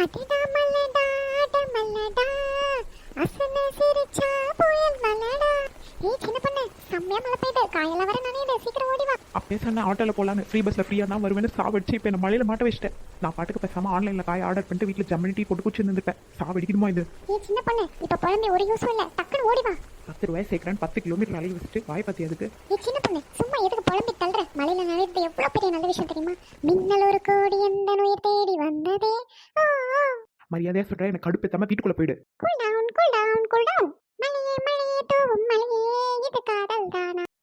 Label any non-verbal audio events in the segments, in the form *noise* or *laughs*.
அடடா மல்லடா அட மல்லடா அசன சிரிச்சா புயல் மல்லடா ஏய் சின்ன பொண்ணு செம்மையா மழை பெய்யுது. காயெல்லாம் வர நனையுது சீக்கிரம் ஓடி வா. அப்பயே சொன்னேன் ஆட்டோவில் போகலான்னு ஃப்ரீ பஸ்ஸில் ஃப்ரீயாக தான் வருவேன்னு சாவடிச்சு இப்போ என்ன மழையில் மாட்ட வச்சிட்டேன். நான் பாட்டுக்கு பேசாமல் ஆன்லைனில் காய் ஆர்டர் பண்ணிட்டு வீட்டில் ஜம்மனி டீ போட்டு குச்சி இருந்துருப்பேன். சாவடிக்கணுமா இது? ஏய் சின்ன பொண்ணு இப்ப புலம்பி ஒரு யூஸும் இல்ல. டக்குன்னு ஓடி வா. பத்து ரூபாய் சேர்க்குறேன்னு பத்து கிலோமீட்டர் அலைய வச்சுட்டு வாய் பற்றி அதுக்கு ஏய் சின்ன பொண்ணு சும்மா எதுக்கு புலம்பி தள்ளுற? மழையில நனைறது எவ்வளவு பெரிய நல்ல விஷயம் தெரியுமா? மின்னல் ஒரு கோடி எந்த உயிர் தேடி வந்ததே ஓ மரியாதையாக சொல்கிறேன் எனக்கு கடுப்பேத்தாம வீட்டுக்குள்ளே போயிடு.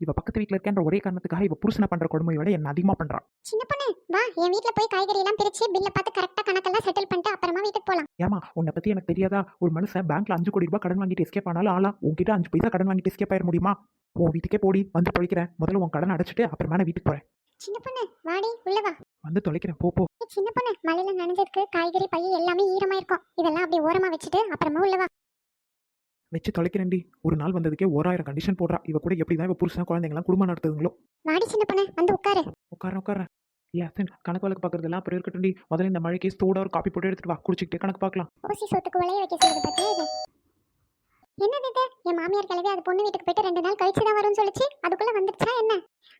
இவ பக்கத்து வீட்டில் இருக்கேன்ற ஒரே காரணத்துக்காக இவ புருஷனை பண்ணுற கொடுமையை விட என்ன அதிகமாக பண்ணுறான் சின்ன பொண்ணு வா என் வீட்ல போய் காய்கறி எல்லாம் பிரிச்சு பில்ல பார்த்து கரெக்டா கணக்கெல்லாம் செட்டில் பண்ணிட்டு அப்புறமா வீட்டுக்கு போலாம். ஏமா உன்னை பற்றி எனக்கு தெரியாதா? ஒரு மனுஷன் பேங்க்ல அஞ்சு கோடி ரூபாய் கடன் வாங்கிட்டு எஸ்கேப் ஆனாலும் ஆளா? உன்கிட்ட அஞ்சு பைசா கடன் வாங்கிட்டு எஸ்கேப் ஆயிட முடியுமா? உன் வீட்டுக்கே போடி வந்து தொலைக்கிறேன் முதல்ல உன் கடன் அடைச்சிட்டு அப்புறமா நான் வீட்டுக்கு போகிறேன் சின்ன பொண்ணு வாடி உள்ள வா. வந்து தொலைக்கிறேன். போ போ. சின்ன பொண்ணு மழையில நனைஞ்சதுக்கு காய்கறி பை எல்லாமே ஈரமா இருக்கும். இதெல்லாம் அப்படியே ஓரமா வச்சுட்டு அப்புறமா உள்ள வா. வச்சு தொலைக்கிறேன்டி. ஒரு நாள் வந்ததுக்கே ஓராயிரம் கண்டிஷன் போடுறா. இவ கூட எப்படி தான் இவ புருஷன் குழந்தைங்களாம் குடும்பம் நடத்துதுங்களோ? வாடி சின்ன பொண்ணு வந்து உட்காரு. உட்கார உட்கார ஏ அசன் கணக்கு வழக்கு பார்க்கறதெல்லாம் அப்புறம் இருக்கட்டும்டி. முதல்ல இந்த மழைக்கு ஸ்டோட ஒரு காப்பி போட்டு எடுத்துட்டு வா. குடிச்சிக்கிட்டே கணக்கு பார்க்கலாம். ஊசி சொத்துக்கு உலைய வைக்க சொல்லுது பத்தியா இது? என்னது இது? என் மாமியார் கிளவி அது பொண்ணு வீட்டுக்கு போயிட்டு ரெண்டு நாள் கழிச்சு தான் வரும்னு சொல்லிச்சு. அதுக்குள்ள வந்துருச்சா என்ன?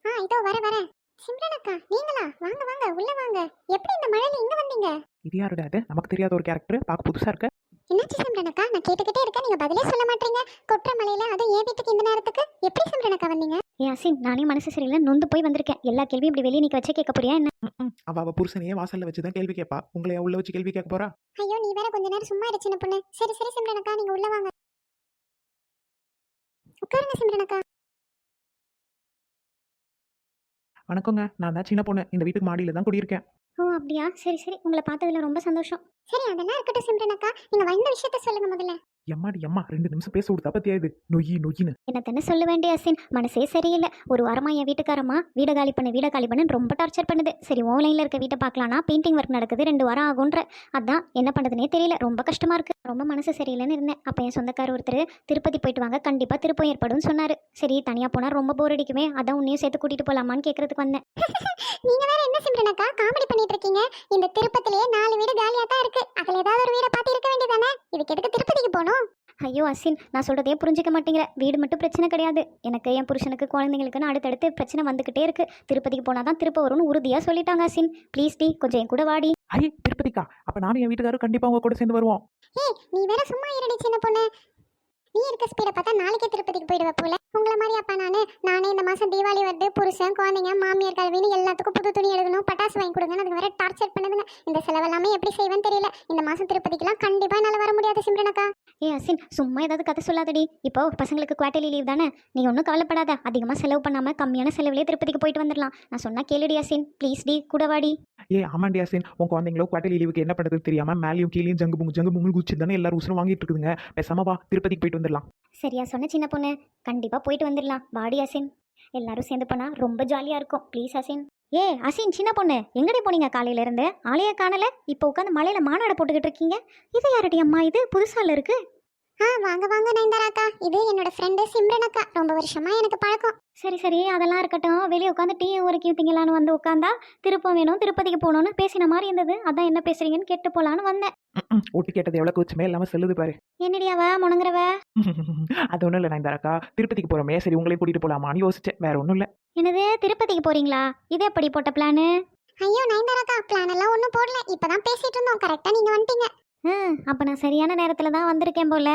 ஆ இதோ வர வர. சிம்ரன் அக்கா நீங்களா? வாங்க வாங்க உள்ள வாங்க. எப்படி இந்த மழையில இங்க வந்தீங்க? இது யாருடா அது? நமக்கு தெரியாத ஒரு கேரக்டர் பார்க்க புதுசா இருக்க. என்னாச்சு சிம்ரன் அக்கா நான் கேட்டுக்கிட்டே இருக்கேன் நீங்க பதிலே சொல்ல மாட்டீங்க. கொற்ற மலையில அதுவும் ஏன் வீட்டுக்கு இந்த நேரத்துக்கு. எப்படி சிம்ரன் அக்கா வந்தீங்க? ஏன் அசின் நானே மனசு சரியில்லை. நொந்து போய் வந்திருக்கேன். எல்லா கேள்வியும் இப்படி வெளியே நிற்க வச்சே கேட்க போறியா என்ன. அவ அவ புருஷனையே வாசல்ல வச்சு தான் கேள்வி கேட்பா உங்களையா உள்ள வச்சு கேள்வி கேட்க போறா? ஐயோ நீ வேற கொஞ்ச நேரம் சும்மா இரு சின்ன பொண்ணு. சரி சரி சிம்ரன் அக்கா நீங்க உள்ள வாங்க. உட்காருங்க சிம்ரன் அக்கா வணக்கங்க. நான் தான் சின்ன பொண்ணு. இந்த வீட்டுக்கு மாடியில தான் குடியிருக்கேன். ஓ அப்படியா? சரி சரி. உங்களை பார்த்ததுல ரொம்ப சந்தோஷம். சரி அதெல்லாம் இருக்கட்டும் சிம்ரன் அக்கா. நீங்க வந்த விஷயத்த சொல்லுங்க முதல்ல. எம்மாடி எம்மா ரெண்டு நிமிஷம் பேச விடுதா பத்தியா இது? நொய்யி நொய்யின்னு. என்ன தானே சொல்ல வேண்டிய அசின்? மனசே சரியில்லை. ஒரு வாரமா என் வீட்டுக்காரம்மா வீடை காலி பண்ணு வீடை காலி பண்ணு ரொம்ப டார்ச்சர் பண்ணுது. சரி ஓன்லைனில் இருக்க வீட்டை பார்க்கலாம்னா பெயிண்டிங் ஒர்க் நடக்குது ரெண்டு வாரம் ஆகுன்ற அதான் என்ன பண்ணுறதுனே தெரியல. ரொம்ப கஷ்டமா இருக்கு. ரொம்ப மனசு சரியில்லைன்னு இருந்தேன். அப்போ என் சொந்தக்கார ஒருத்தர் திருப்பதி போயிட்டு வாங்க கண்டிப்பாக திருப்பம் ஏற்படும்னு சொன்னார். சரி தனியாக போனால் ரொம்ப போர் அடிக்குமே. அதான் உன்னையும் சேர்த்து கூட்டிட்டு போகலாமான்னு கேட்கறதுக்கு வந்தேன். *laughs* நீங்க வேற என்ன சிம்ரன் அக்கா? காமெடி பண்ணிட்டு இருக்கீங்க. இந்த திருப்பத்திலேயே நாலு வீடு காலியா தான் இருக்கு அதுல ஏதாவது ஒரு வீடை பார்த்து இருக்க வேண்டியதானே இதுக்கு எதுக்கு திருப்பதிக்கு போகணும் ஐயோ அசின் நான் சொல்கிறதே புரிஞ்சிக்க மாட்டேங்கிற. வீடு மட்டும் பிரச்சனை கிடையாது. எனக்கு என் புருஷனுக்கு குழந்தைங்களுக்குன்னு அடுத்தடுத்து பிரச்சனை வந்துக்கிட்டே இருக்கு. திருப்பதிக்கு போனால் தான் திருப்ப வரும்னு உறுதியாக சொல்லிட்டாங்க அசின். ப்ளீஸ் டி கொஞ்சம் என் கூட வாடி ஐ திருப்பதிக்கா? அப்ப நானும் என் வீட்டுக்காரரும் கண்டிப்பா உங்க கூட சேர்ந்து வருவோம். ஏய் நீ வேற சும்மா இருடி சின்ன பொண்ணு. நீ இருக்க ஸ்பீடை பார்த்தா நாளைக்கே திருப்பதிக்கு போயிடுவ போல? அப்பா நானு நானே இந்த மாசம் தீபாவளி வருது புருஷன் குழந்தைங்க மாமியார் கல்வின்னு எல்லாத்துக்கும் புது துணி எடுக்கணும் பட்டாசு வாங்கி கொடுங்கன்னு அதுக்கு வேற டார்ச்சர் பண்ணுதுங்க. இந்த செலவெல்லாமே எப்படி செய்வேன்னு தெரியல. இந்த மாசம் திருப்பதிக்கெல்லாம் கண்டிப்பா என்னால வர முடியாது சிம்ரனக்கா. ஏ அசின் சும்மா ஏதாவது கதை சொல்லாதடி. இப்போ பசங்களுக்கு குவார்டர்லி லீவ் தானே. நீ ஒன்றும் கவலைப்படாத. அதிகமாக செலவு பண்ணாமல் கம்மியான செலவுலேயே திருப்பதிக்கு போயிட்டு வந்துடலாம் நான் சொன்னா கேளுடி அசின். ப்ளீஸ் டி கூட வாடி. ஏ ஆமாண்டி அசின். உன் குழந்தைங்களோ குவார்டர்லி லீவுக்கு என்ன பண்றது தெரியாம மேலேயும் கீழேயும் ஜங்கு புங்கு ஜங்கு புங்கு குச்சி தானே எல்லாரும் உசுரம் வாங்கிட்டு இருக்குதுங்க. பேசாம வா திருப்பதிக்கு போயிட்டு வந்துடலாம் சரியா சொன்ன சின்ன பொண்ணு. கண்டிப்பாக போயிட்டு வந்துடலாம். வாடி அசின். எல்லாரும் சேர்ந்து போனால் ரொம்ப ஜாலியாக இருக்கும். ப்ளீஸ் அசின். ஏ அசின் சின்ன பொண்ணு. எங்கடி போனீங்க காலையில இருந்து காணலை. காணல இப்போ உட்காந்து மலையில மாநாடு போட்டுக்கிட்டு இருக்கீங்க. இது யாருடைய அம்மா? இது புதுசால இருக்கு. ஆ வாங்க வாங்க நயன்தாராக்கா இது என்னோட ஃப்ரெண்டு சிம்ரனக்கா ரொம்ப வருஷமா எனக்கு பழக்கம். சரி சரி. அதெல்லாம் இருக்கட்டும். வெளியே உட்காந்து டீ உரைக்கி ஊற்றிங்களான்னு வந்து உட்காந்தா திருப்பம் வேணும் திருப்பதிக்கு போகணும்னு பேசின மாதிரி இருந்தது. அதான் என்ன பேசுறீங்கன்னு கேட்டு போலான்னு வந்தேன். ஒட்டு கேட்டது எவ்வளவு வச்சுமே இல்லாம செல்லுது பாரு. என்னடி அவ? முணங்குறவ? *laughs* அது ஒன்றும் இல்லை அக்கா. திருப்பதிக்கு போகிறோமே சரி உங்களையும் கூட்டிகிட்டு போகலாமான்னு யோசிச்சேன். வேற ஒன்றும் இல்லை. என்னது? திருப்பதிக்கு போறீங்களா? இது எப்படி போட்ட பிளானு ஐயோ நயன்தாராக்கா பிளான் எல்லாம் ஒன்றும் போடல. இப்பதான் பேசிட்டு இருந்தோம். கரெக்டா நீங்க வந்துட்டீங்க. ம் அப்போ நான் சரியான நேரத்தில் தான் வந்திருக்கேன் போல.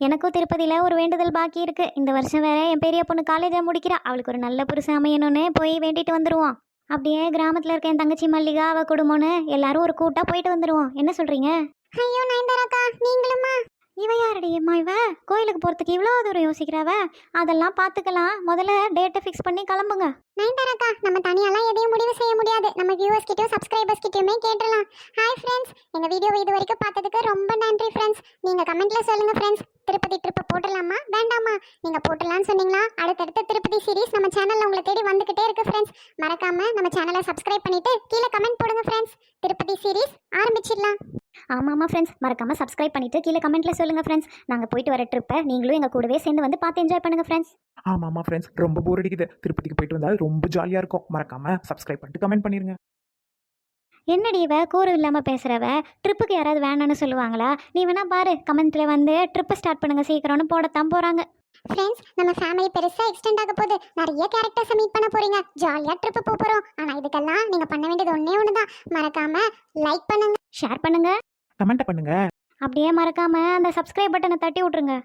எனக்கும் திருப்பதியில் ஒரு வேண்டுதல் பாக்கி இருக்குது இந்த வருஷம் வேற என் பெரிய பொண்ணு காலேஜை முடிக்கிறா. அவளுக்கு ஒரு நல்ல புருஷன் அமையணும்னு போய் வேண்டிட்டு வந்துடுவோம் அப்படியே கிராமத்தில் இருக்க என் தங்கச்சி மல்லிகா அவள் குடும்பம்னு எல்லாரும் ஒரு கூட்டாக போயிட்டு வந்துடுவோம் என்ன சொல்கிறீங்க ஐயோ நயன்தாராக்கா நீங்களுமா? இவ யாரடி அம்மா இவ? கோயிலுக்கு போகிறதுக்கு இவ்வளோ தூரம் யோசிக்கிறவ? அதெல்லாம் பார்த்துக்கலாம் முதல்ல டேட்டை ஃபிக்ஸ் பண்ணி கிளம்புங்க. நயன்தாராக்கா நம்ம தனியாலாம் எதையும் முடிவு செய்ய முடியாது. நம்ம வியூவர்ஸ் கிட்டயும் சப்ஸ்கிரைபர்ஸ் கிட்டயுமே கேட்டுடலாம் ஹாய் ஃப்ரெண்ட்ஸ் எங்கள் வீடியோ இது வரைக்கும் பார்த்ததுக்கு ரொம்ப நன்றி ஃப்ரெண்ட்ஸ் நீங்கள் கமெண்ட்ல சொல்லுங்க ஃப்ரெண்ட்ஸ் திருப்பதி ட்ரிப்பை போட்டுடலாமா? வேண்டாமா? நீங்க போட்டுடலாம்னு சொன்னீங்களா? அடுத்தடுத்த திருப்பதி சீரிஸ் நம்ம சேனல்ல உங்களை தேடி வந்துகிட்டே இருக்கு ஃப்ரெண்ட்ஸ் மறக்காம நம்ம சேனலை சப்ஸ்கிரைப் பண்ணிட்டு கீழே கமெண்ட் போடுங்க ஃப்ரெண்ட்ஸ் திருப்பதி சீரிஸ் ஆரம்பிச்சிடலாம். ஆமாம் ஆமாம் ஃப்ரெண்ட்ஸ் மறக்காமல் சப்ஸ்கிரைப் பண்ணிட்டு கீழே கமெண்ட்டில் சொல்லுங்கள் ஃப்ரெண்ட்ஸ் நாங்கள் போயிட்டு வர ட்ரிப்பை நீங்களும் எங்கள் கூடவே சேர்ந்து வந்து பார்த்து என்ஜாய் பண்ணுங்கள் ஃப்ரெண்ட்ஸ் ஆமாம் ஆமாம் ஃப்ரெண்ட்ஸ் ரொம்ப போர் அடிக்குது. திருப்பதிக்கு போயிட்டு வந்தால் ரொம்ப ஜாலியாக இருக்கும். மறக்காம சப்ஸ்கிரைப் பண்ணிட்டு கமெண்ட் பண்ணிருங்க. என்னடி இவ? கூறு இல்லாமல் பேசுகிறவ ட்ரிப்புக்கு யாராவது வேணான்னு சொல்லுவாங்களா? நீ வேணா பாரு கமெண்ட்ஸில் வந்து ட்ரிப்பு ஸ்டார்ட் பண்ணுங்க சீக்கிரம்னு போடத்தான் போகிறாங்க ஃப்ரெண்ட்ஸ் நம்ம ஃபேமிலி பெருசா எக்ஸ்டெண்ட் ஆக போகுது. நிறைய கேரக்டர்ஸ் மீட் பண்ண போறீங்க. ஜாலியா ட்ரிப் போக போறோம். ஆனா இதுக்கெல்லாம் நீங்க பண்ண வேண்டியது ஒண்ணே ஒண்ணுதான். மறக்காம லைக் பண்ணுங்க. ஷேர் பண்ணுங்க. கமெண்ட் பண்ணுங்க. அப்படியே மறக்காம அந்த சப்ஸ்கிரைப் பட்டனை தட்டி விட்ருங்க